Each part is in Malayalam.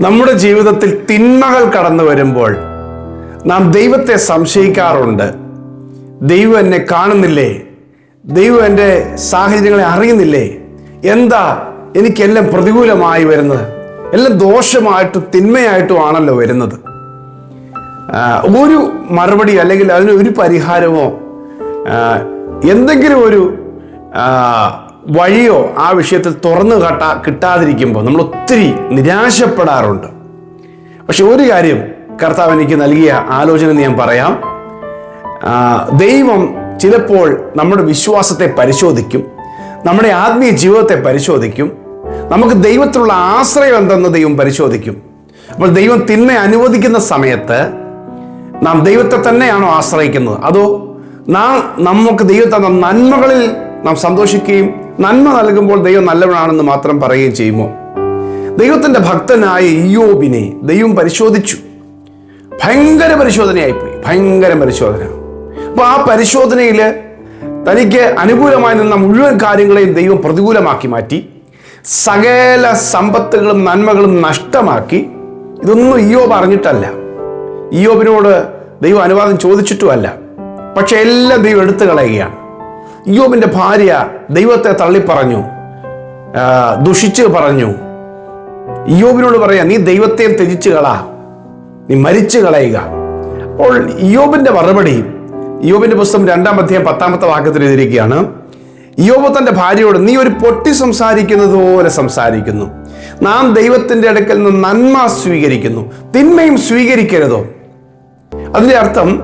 നമ്മുടെ ജീവിതത്തിൽ തിന്മകൾ കടന്നു വരുമ്പോൾ നാം ദൈവത്തെ സംശയിക്കാറുണ്ട്. ദൈവം എന്നെ കാണുന്നില്ലേ? ദൈവം എന്റെ സാഹചര്യങ്ങളെ അറിയുന്നില്ലേ? എന്താ എനിക്കെല്ലാം പ്രതികൂലമായി വരുന്നത്? എല്ലാം ദോഷമായിട്ടും തിന്മയായിട്ടും ആണല്ലോ വരുന്നത് ഒരു മറുപടി അല്ലെങ്കിൽ അതിന് ഒരു പരിഹാരമോ എന്തെങ്കിലും ഒരു വഴിയോ ആ വിഷയത്തിൽ തുറന്നു കാട്ടാ കിട്ടാതിരിക്കുമ്പോൾ നമ്മൾ ഒത്തിരി നിരാശപ്പെടാറുണ്ട്. പക്ഷെ ഒരു കാര്യം കർത്താവ് എനിക്ക് നൽകിയ ആലോചന ഞാൻ പറയാം. ദൈവം ചിലപ്പോൾ നമ്മുടെ വിശ്വാസത്തെ പരിശോധിക്കും നമ്മുടെ ആത്മീയ ജീവിതത്തെ പരിശോധിക്കും നമുക്ക് ദൈവത്തിലുള്ള ആശ്രയം എന്തെന്ന് ദൈവം പരിശോധിക്കും. അപ്പോൾ ദൈവം തിന്മ അനുവദിക്കുന്ന സമയത്ത് നാം ദൈവത്തെ തന്നെയാണോ ആശ്രയിക്കുന്നത്? അതോ നാം നമുക്ക് ദൈവത്തെ നന്മകളിൽ നാം സന്തോഷിക്കുകയും നന്മ നൽകുമ്പോൾ ദൈവം നല്ലവനാണെന്ന് മാത്രം പറയുകയും ചെയ്യുമോ? ദൈവത്തിന്റെ ഭക്തനായ ഇയോബിനെ ദൈവം പരിശോധിച്ചു. ഭയങ്കര പരിശോധനയായിപ്പോയി. ഭയങ്കര പരിശോധന. അപ്പോൾ ആ പരിശോധനയിൽ തനിക്ക് അനുകൂലമായി നിന്ന മുഴുവൻ കാര്യങ്ങളെയും ദൈവം പ്രതികൂലമാക്കി മാറ്റി സകല സമ്പത്തുകളും നന്മകളും നഷ്ടമാക്കി. ഇതൊന്നും ഇയോബ് അറിഞ്ഞിട്ടല്ല. ഇയോബിനോട് ദൈവം അനുവാദം ചോദിച്ചിട്ടുമല്ല. പക്ഷെ എല്ലാം ദൈവം എടുത്തു കളയുകയാണ് ഇയോബിന്റെ ഭാര്യ ദൈവത്തെ തള്ളിപ്പറഞ്ഞു. ദുഷിച്ച് പറഞ്ഞു. യോബിനോട് പറയാ നീ ദൈവത്തെ ത്യജിച്ചു കളാ. നീ മരിച്ചു കളയുക. അപ്പോൾ യോബിന്റെ മറുപടി യോബിന്റെ പുസ്തകം രണ്ടാം അധ്യായം പത്താമത്തെ വാക്യത്തിൽ എഴുതിയിരിക്കുകയാണ് ഇയോബ് തന്റെ ഭാര്യയോട് നീ ഒരു പൊട്ടി സംസാരിക്കുന്നത് പോലെ സംസാരിക്കുന്നു. നാം ദൈവത്തിന്റെ അടുക്കൽ നിന്ന് നന്മ സ്വീകരിക്കുന്നു. തിന്മയും സ്വീകരിക്കരുതോ? അതിന്റെ അർത്ഥം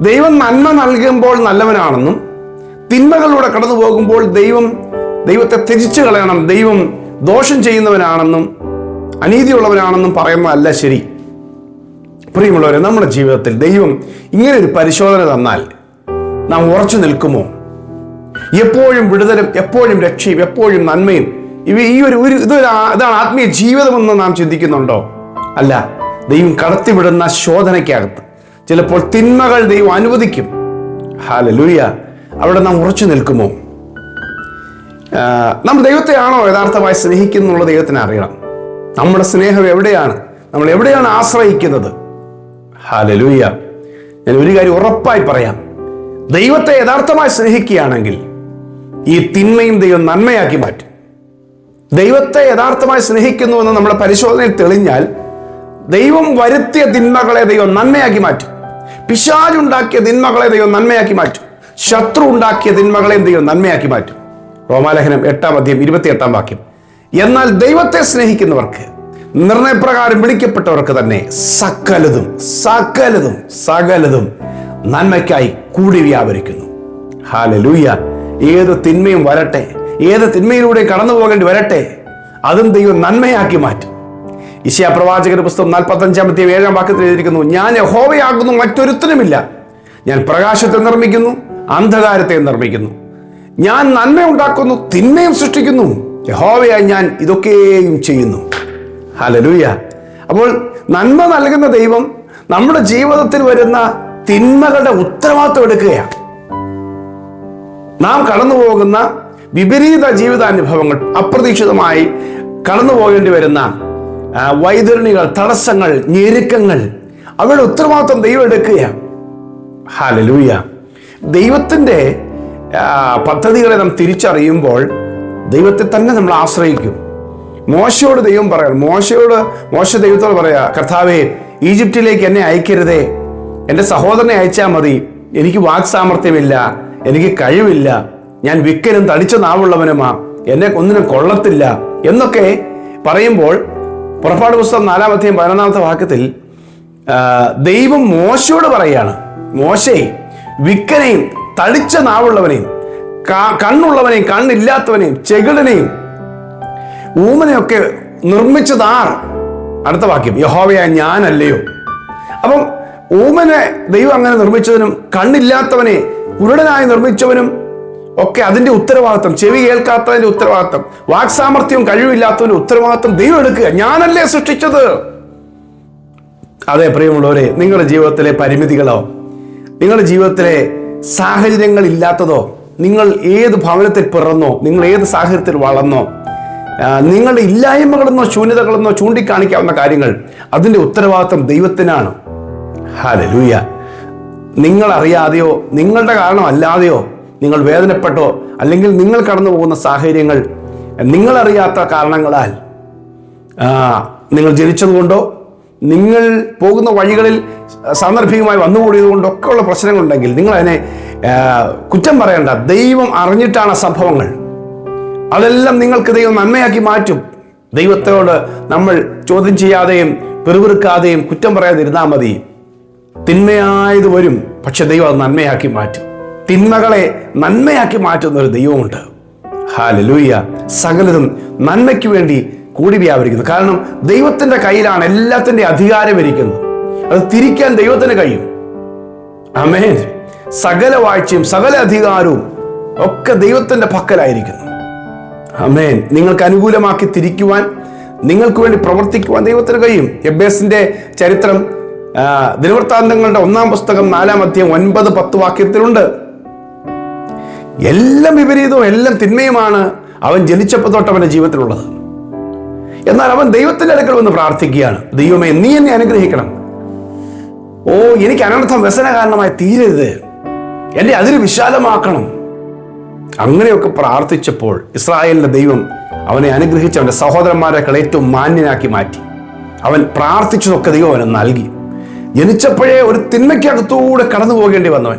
ദൈവം നന്മ നൽകുമ്പോൾ നല്ലവനാണെന്നും തിന്മകളിലൂടെ കടന്നു പോകുമ്പോൾ ദൈവം ദൈവത്തെ ത്യജിച്ചു കളയണം. ദൈവം ദോഷം ചെയ്യുന്നവനാണെന്നും അനീതിയുള്ളവനാണെന്നും പറയുന്നതല്ല ശരി. പ്രിയമുള്ളവരെ നമ്മുടെ ജീവിതത്തിൽ ദൈവം ഇങ്ങനെ ഒരു പരിശോധന തന്നാൽ നാം ഉറച്ചു നിൽക്കുമോ? എപ്പോഴും വിടുതലും എപ്പോഴും രക്ഷയും എപ്പോഴും നന്മയും ഇവ ഈ ഒരു ഒരു ഇതൊരു ഇതാണ് ആത്മീയ ജീവിതമെന്ന് നാം ചിന്തിക്കുന്നുണ്ടോ? അല്ല ദൈവം കടത്തിവിടുന്ന ശോധനയ്ക്കകത്ത് ചിലപ്പോൾ തിന്മകൾ ദൈവം അനുവദിക്കും. ഹാലലൂയ. അവിടെ നാം ഉറച്ചു നിൽക്കുമോ? നാം ദൈവത്തെയാണോ യഥാർത്ഥമായി സ്നേഹിക്കുന്നുള്ള ദൈവത്തിന് അറിയണം. നമ്മുടെ സ്നേഹം എവിടെയാണ്? നമ്മൾ എവിടെയാണ് ആശ്രയിക്കുന്നത്? ഹാലലൂയ ഞാൻ ഒരു കാര്യം ഉറപ്പായി പറയാം. ദൈവത്തെ യഥാർത്ഥമായി സ്നേഹിക്കുകയാണെങ്കിൽ ഈ തിന്മയും ദൈവം നന്മയാക്കി മാറ്റും. ദൈവത്തെ യഥാർത്ഥമായി സ്നേഹിക്കുന്നുവെന്ന് നമ്മുടെ പരിശോധനയിൽ തെളിഞ്ഞാൽ ദൈവം വരുത്തിയ തിന്മകളെ ദൈവം നന്മയാക്കി മാറ്റും. പിശാജുണ്ടാക്കിയ തിന്മകളെ ദൈവം നന്മയാക്കി മാറ്റും. ശത്രു ഉണ്ടാക്കിയ തിന്മകളെ എന്ത് ചെയ്യണം നന്മയാക്കി മാറ്റും. റോമാലേഖനം എട്ടാം അധ്യയം ഇരുപത്തിയെട്ടാം വാക്യം. എന്നാൽ ദൈവത്തെ സ്നേഹിക്കുന്നവർക്ക് നിർണയപ്രകാരം വിളിക്കപ്പെട്ടവർക്ക് തന്നെ സകലതും സകലതും സകലതും നന്മയ്ക്കായി കൂടി വ്യാപരിക്കുന്നു. ഹാലലൂയ ഏത് തിന്മയും വരട്ടെ ഏത് തിന്മയിലൂടെ കടന്നു പോകേണ്ടി വരട്ടെ അതും ദൈവം നന്മയാക്കി മാറ്റും. ഇശയ പ്രവാചകന്റെ പുസ്തകം നാൽപ്പത്തഞ്ചാമത്തെ ഏഴാം വാക്യത്തിൽ എഴുതിയിരിക്കുന്നു ഞാൻ ഹോവയാകുന്നു മറ്റൊരുത്തനുമില്ല. ഞാൻ പ്രകാശത്തെ നിർമ്മിക്കുന്നു അന്ധകാരത്തെ നിർമ്മിക്കുന്നു. ഞാൻ നന്മ ഉണ്ടാക്കുന്നു തിന്മയും സൃഷ്ടിക്കുന്നു. യഹോവയായി ഞാൻ ഇതൊക്കെയും ചെയ്യുന്നു. ഹലലൂയ അപ്പോൾ നന്മ നൽകുന്ന ദൈവം നമ്മുടെ ജീവിതത്തിൽ വരുന്ന തിന്മകളുടെ ഉത്തരവാദിത്വം എടുക്കുകയാണ്. നാം കടന്നു പോകുന്ന വിപരീത ജീവിതാനുഭവങ്ങൾ അപ്രതീക്ഷിതമായി കടന്നു പോകേണ്ടി വരുന്ന വൈതരണികൾ തടസ്സങ്ങൾ ഞെരുക്കങ്ങൾ അവരുടെ ഉത്തരവാദിത്വം ദൈവം എടുക്കുകയാണ്. ഹാലലൂയ ദൈവത്തിന്റെ പദ്ധതികളെ നാം തിരിച്ചറിയുമ്പോൾ ദൈവത്തെ തന്നെ നമ്മൾ ആശ്രയിക്കും. മോശയോട് ദൈവം പറയണം മോശയോട് മോശ ദൈവത്തോട് പറയാ കർത്താവേ ഈജിപ്തിലേക്ക് എന്നെ അയക്കരുതേ. എന്റെ സഹോദരനെ അയച്ചാൽ മതി. എനിക്ക് വാക് സാമർഥ്യമില്ല എനിക്ക് കഴിവില്ല. ഞാൻ വിക്കനും തടിച്ച നാവുള്ളവനുമാ. എന്നെ ഒന്നിനും കൊള്ളത്തില്ല. എന്നൊക്കെ പറയുമ്പോൾ പുറപ്പാട് പുസ്തകം നാലാമത്തെയും പതിനൊന്നാമത്തെ വാക്യത്തിൽ ദൈവം മോശയോട് പറയാണ്. മോശേ വിക്കനെയും തടിച്ച നാവുള്ളവനെയും കണ്ണുള്ളവനെയും കണ്ണില്ലാത്തവനെയും ചെകിടനെയും. ഊമനെയൊക്കെ നിർമ്മിച്ചത് ആർ അടുത്ത വാക്യം. യഹോവയായ ഞാനല്ലയോ. അപ്പം ഊമനെ ദൈവം അങ്ങനെ നിർമ്മിച്ചതിനും കണ്ണില്ലാത്തവനെ കുരുടനായി നിർമ്മിച്ചവനും ഒക്കെ അതിന്റെ ഉത്തരവാദിത്വം ചെവി കേൾക്കാത്തതിന്റെ ഉത്തരവാദിത്വം വാക്സാമർത്ഥ്യവും കഴിവില്ലാത്തതിന്റെ ഉത്തരവാദിത്വം ദൈവം എടുക്കുക. ഞാനല്ലേ സൃഷ്ടിച്ചത്? അതെ പ്രിയമുള്ളവരെ നിങ്ങളുടെ ജീവിതത്തിലെ പരിമിതികളോ നിങ്ങളുടെ ജീവിതത്തിലെ സാഹചര്യങ്ങൾ ഇല്ലാത്തതോ നിങ്ങൾ ഏത് ഭവനത്തിൽ പിറന്നോ നിങ്ങൾ ഏത് സാഹചര്യത്തിൽ വളർന്നോ നിങ്ങളുടെ ഇല്ലായ്മകളെന്നോ ശൂന്യതകളെന്നോ ചൂണ്ടിക്കാണിക്കാവുന്ന കാര്യങ്ങൾ അതിന്റെ ഉത്തരവാദിത്വം ദൈവത്തിനാണ്. ഹാലലൂയ നിങ്ങളറിയാതെയോ നിങ്ങളുടെ കാരണമല്ലാതെയോ നിങ്ങൾ വേദനപ്പെട്ടോ അല്ലെങ്കിൽ നിങ്ങൾ കടന്നു പോകുന്ന സാഹചര്യങ്ങൾ നിങ്ങളറിയാത്ത കാരണങ്ങളാൽ നിങ്ങൾ ജനിച്ചതുകൊണ്ടോ നിങ്ങൾ പോകുന്ന വഴികളിൽ സാന്ദർഭികമായി വന്നുകൂടിയത് കൊണ്ടോ ഒക്കെ ഉള്ള പ്രശ്നങ്ങളുണ്ടെങ്കിൽ നിങ്ങൾ അതിനെ കുറ്റം പറയണ്ട. ദൈവം അറിഞ്ഞിട്ടാണ് സംഭവങ്ങൾ. അതെല്ലാം നിങ്ങൾക്ക് ദൈവം നന്മയാക്കി മാറ്റും. ദൈവത്തോട് നമ്മൾ ചോദ്യം ചെയ്യാതെയും പെറുപെറുക്കാതെയും കുറ്റം പറയാതിരുന്നാൽ മതി. തിന്മയായത് വരും പക്ഷെ ദൈവം അത് നന്മയാക്കി മാറ്റും. തിന്മകളെ നന്മയാക്കി മാറ്റുന്ന ഒരു ദൈവമുണ്ട്. ഹാലലൂയ. സകലതും നന്മയ്ക്ക് വേണ്ടി കൂടി വ്യാപരിക്കുന്നു. കാരണം ദൈവത്തിന്റെ കയ്യിലാണ് എല്ലാത്തിന്റെ അധികാരം ഇരിക്കുന്നത്. അത് തിരിക്കാൻ ദൈവത്തിന് കഴിയും. അമേ സകല വാഴ്ചയും സകല അധികാരവും ഒക്കെ ദൈവത്തിന്റെ പക്കലായിരിക്കുന്നു. അമേൻ നിങ്ങൾക്ക് അനുകൂലമാക്കി തിരിക്കുവാൻ നിങ്ങൾക്ക് വേണ്ടി പ്രവർത്തിക്കുവാൻ ദൈവത്തിന് കഴിയും. എബേസിന്റെ ചരിത്രം ദിനവൃത്താന്തങ്ങളുടെ ഒന്നാം പുസ്തകം നാലാം അധ്യയം ഒൻപത് പത്ത് വാക്യത്തിലുണ്ട്. എല്ലാം വിപരീതവും എല്ലാം തിന്മയുമാണ്. അവൻ ജനിച്ചപ്പോൾ തൊട്ട് അവന്റെ ജീവിതത്തിലുള്ളത്. എന്നാൽ അവൻ ദൈവത്തിന്റെ അടുക്കൽ വന്ന് പ്രാർത്ഥിക്കുകയാണ്. ദൈവമേ നീ എന്നെ അനുഗ്രഹിക്കണം. ഓ എനിക്ക് അനർത്ഥം വ്യസന കാരണമായി തീരരുത്. എന്റെ അതിര് വിശാലമാക്കണം. അങ്ങനെയൊക്കെ പ്രാർത്ഥിച്ചപ്പോൾ ഇസ്രായേലിന്റെ ദൈവം അവനെ അനുഗ്രഹിച്ച് അവന്റെ സഹോദരന്മാരെക്കാൾ ഏറ്റവും മാന്യനാക്കി മാറ്റി. അവൻ പ്രാർത്ഥിച്ചതൊക്കെ ദൈവം അവന് നൽകി. ജനിച്ചപ്പോഴേ ഒരു തിന്മയ്ക്കകത്തൂടെ കടന്നു പോകേണ്ടി വന്നവൻ.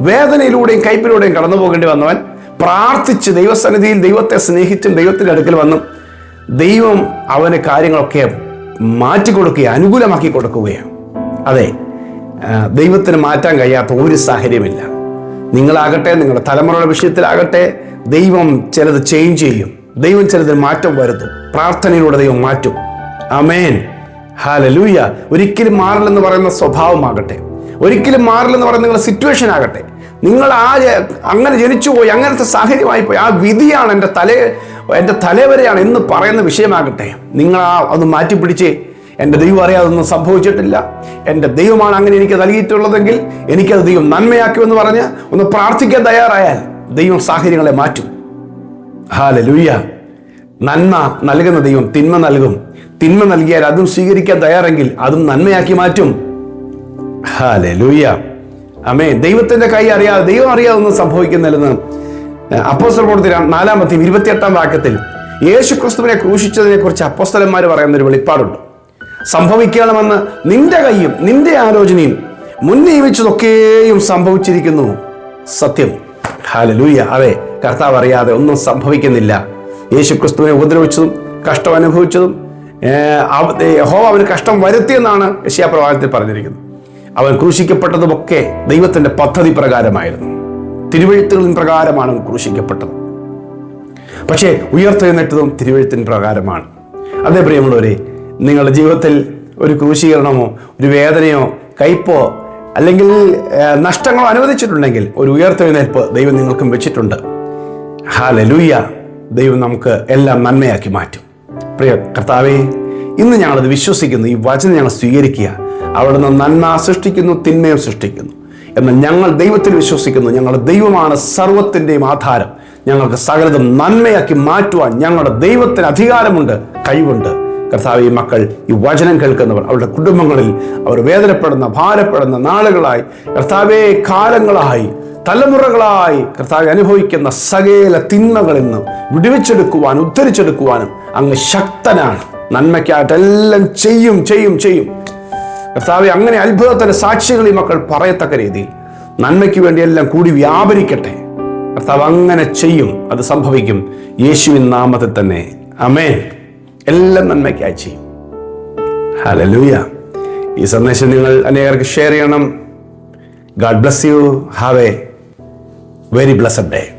വേദനയിലൂടെയും കയ്പിലൂടെയും കടന്നു പോകേണ്ടി വന്നവൻ പ്രാർത്ഥിച്ച് ദൈവസന്നിധിയിൽ ദൈവത്തെ സ്നേഹിച്ചും ദൈവത്തിന്റെ അടുക്കൽ വന്നും. ദൈവം അവന് കാര്യങ്ങളൊക്കെ മാറ്റി മാറ്റിക്കൊടുക്കുകയും അനുകൂലമാക്കി കൊടുക്കുകയാണ്. അതെ ദൈവത്തിന് മാറ്റാൻ കഴിയാത്ത ഒരു സാഹചര്യമില്ല. നിങ്ങളാകട്ടെ നിങ്ങളുടെ തലമുറയുടെ വിഷയത്തിലാകട്ടെ ദൈവം ചിലത് ചേഞ്ച് ചെയ്യും. ദൈവം ചിലതിൽ മാറ്റം വരുത്തും. പ്രാർത്ഥനയിലൂടെ ദൈവം മാറ്റും. അമേൻ ഹാലലൂയ ഒരിക്കലും മാറില്ലെന്ന് പറയുന്ന സ്വഭാവമാകട്ടെ. ഒരിക്കലും മാറില്ലെന്ന് പറയുന്ന നിങ്ങളുടെ സിറ്റുവേഷൻ ആകട്ടെ. നിങ്ങൾ ആ അങ്ങനെ ജനിച്ചു പോയി അങ്ങനത്തെ സാഹചര്യമായി പോയി ആ വിധിയാണ് എന്റെ തലേ എന്റെ തലവരെയാണ് എന്ന് പറയുന്ന വിഷയമാകട്ടെ. നിങ്ങൾ ആ ഒന്ന് മാറ്റിപ്പിടിച്ച് എന്റെ ദൈവം അറിയാതൊന്നും സംഭവിച്ചിട്ടില്ല. എന്റെ ദൈവമാണ് അങ്ങനെ എനിക്ക് നൽകിയിട്ടുള്ളതെങ്കിൽ എനിക്കത് ദൈവം നന്മയാക്കുമെന്ന് പറഞ്ഞ് ഒന്ന് പ്രാർത്ഥിക്കാൻ തയ്യാറായാൽ ദൈവം സാഹചര്യങ്ങളെ മാറ്റും. ഹാല ലൂയ്യ നന്മ നൽകുന്ന ദൈവം തിന്മ നൽകും. തിന്മ നൽകിയാൽ അതും സ്വീകരിക്കാൻ തയ്യാറെങ്കിൽ അതും നന്മയാക്കി മാറ്റും. ഹാല ലൂയ്യ അമേ ദൈവത്തിന്റെ കൈ അറിയാതെ ദൈവം അറിയാതൊന്നും സംഭവിക്കുന്നില്ലെന്ന് അപ്പോസ്തല പ്രവൃത്തി ര- നാലാമത്തെയും ഇരുപത്തിയെട്ടാം വാക്യത്തിൽ യേശു ക്രിസ്തുവിനെ ക്രൂശിച്ചതിനെ കുറിച്ച് അപ്പോസ്തലന്മാർ പറയുന്ന ഒരു വെളിപ്പാടുണ്ട്. സംഭവിക്കണമെന്ന് നിന്റെ കൈയും നിന്റെ ആലോചനയും മുൻ നിയമിച്ചതൊക്കെയും സംഭവിച്ചിരിക്കുന്നു. സത്യം. ഹാലലൂയ അതെ കർത്താവ് അറിയാതെ ഒന്നും സംഭവിക്കുന്നില്ല. യേശു ക്രിസ്തുവിനെ ഉപദ്രവിച്ചതും കഷ്ടം അനുഭവിച്ചതും ഹോ അവന് കഷ്ടം വരുത്തിയെന്നാണ് യശയാപ്രവാഹത്തിൽ പറഞ്ഞിരിക്കുന്നത്. അവൻ ക്രൂശിക്കപ്പെട്ടതുമൊക്കെ ദൈവത്തിന്റെ പദ്ധതി പ്രകാരമായിരുന്നു. തിരുവഴുത്തുകളിൻ പ്രകാരമാണ് ക്രൂശിക്കപ്പെട്ടത്. പക്ഷേ ഉയർത്തെഴുന്നേറ്റതും തിരുവഴുത്തിൻ പ്രകാരമാണ്. അതേ പ്രിയമുള്ളവരെ നിങ്ങളുടെ ജീവിതത്തിൽ ഒരു ക്രൂശീകരണമോ ഒരു വേദനയോ കയ്പോ അല്ലെങ്കിൽ നഷ്ടങ്ങളോ അനുവദിച്ചിട്ടുണ്ടെങ്കിൽ ഒരു ഉയർത്തെഴുന്നേൽപ്പ് ദൈവം നിങ്ങൾക്കും വെച്ചിട്ടുണ്ട്. ഹാല ലൂയ്യ ദൈവം നമുക്ക് എല്ലാം നന്മയാക്കി മാറ്റും. പ്രിയ കർത്താവേ ഇന്ന് ഞങ്ങളത് വിശ്വസിക്കുന്നു ഈ വചനം ഞങ്ങൾ സ്വീകരിക്കുക. അവിടുന്ന് നന്മ സൃഷ്ടിക്കുന്നു തിന്മയും സൃഷ്ടിക്കുന്നു. എന്നാൽ ഞങ്ങൾ ദൈവത്തിൽ വിശ്വസിക്കുന്നു. ഞങ്ങളുടെ ദൈവമാണ് സർവത്തിന്റെയും ആധാരം. ഞങ്ങൾക്ക് സകലതും നന്മയാക്കി മാറ്റുവാൻ ഞങ്ങളുടെ ദൈവത്തിന് അധികാരമുണ്ട് കഴിവുണ്ട്. കർത്താവ് ഈ മക്കൾ ഈ വചനം കേൾക്കുന്നവർ അവരുടെ കുടുംബങ്ങളിൽ അവർ വേദനപ്പെടുന്ന ഭാരപ്പെടുന്ന നാളുകളായി കർത്താവേ കാലങ്ങളായി തലമുറകളായി കർത്താവ് അനുഭവിക്കുന്ന സകല തിന്മകളിൽ നിന്നും വിടുവിച്ചെടുക്കുവാനും ഉദ്ധരിച്ചെടുക്കുവാനും അങ്ങ് ശക്തനാണ്. നന്മയ്ക്കായിട്ടെല്ലാം ചെയ്യും ചെയ്യും ചെയ്യും. കർത്താവെ അങ്ങനെ അത്ഭുതത്തിന്റെ സാക്ഷികൾ ഈ മക്കൾ പറയത്തക്ക രീതിയിൽ. നന്മയ്ക്ക് വേണ്ടി എല്ലാം കൂടി വ്യാപരിക്കട്ടെ. കർത്താവ് അങ്ങനെ ചെയ്യും അത് സംഭവിക്കും. യേശുവിൻ നാമത്തിൽ തന്നെ. അമേൻ എല്ലാം നന്മയ്ക്കായി ചെയ്യും. ഹലലൂയ ഈ സന്ദേശം നിങ്ങൾ അനേകർക്ക് ഷെയർ ചെയ്യണം. God bless you have a very blessed day